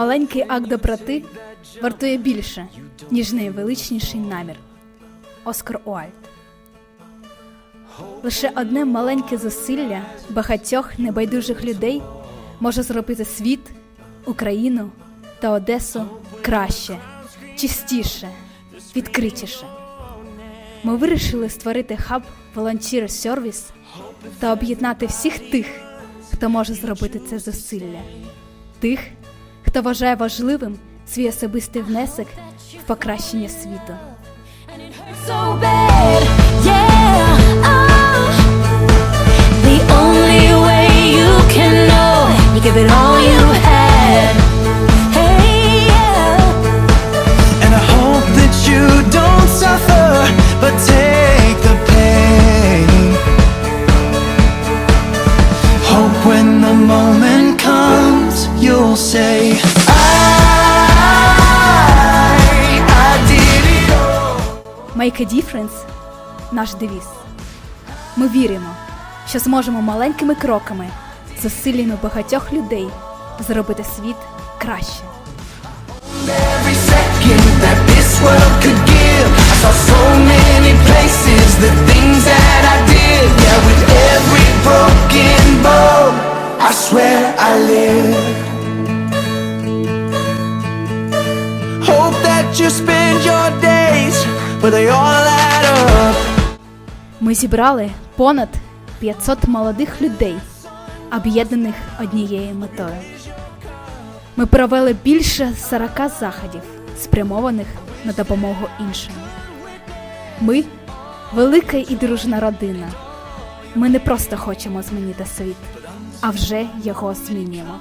Маленький акт доброти вартує більше, ніж найвеличніший намір. Оскар Уальд. Лише одне маленьке зусилля багатьох небайдужих людей може зробити світ, Україну та Одесу краще, чистіше, відкритіше. Ми вирішили створити хаб Volunteer Service та об'єднати всіх тих, хто може зробити це зусилля, тих, хто вважає важливим свій особистий внесок в покращення світу. you give it all you'll say, I, I did it all. Make a difference – наш девіз. Ми віримо, що зможемо маленькими кроками, зусиллями багатьох людей зробити світ краще. Every second that this world could give, I saw so many places, the things that I did. Yeah, with every broken bone, I swear I live. Hope you spend your days, but they all add up. Ми зібрали понад 500 молодих людей, об'єднаних однією метою. Ми провели більше 40 заходів, спрямованих на допомогу іншим. Ми велика і дружна родина. Ми не просто хочемо змінити світ, а вже його змінюємо.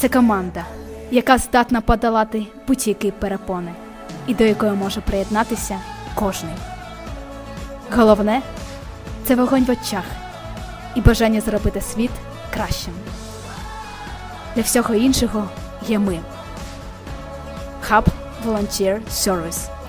Це команда, яка здатна подолати будь-які перепони, і до якої може приєднатися кожний. Головне це вогонь в очах і бажання зробити світ кращим. Для всього іншого є ми. Хаб Volunteer Service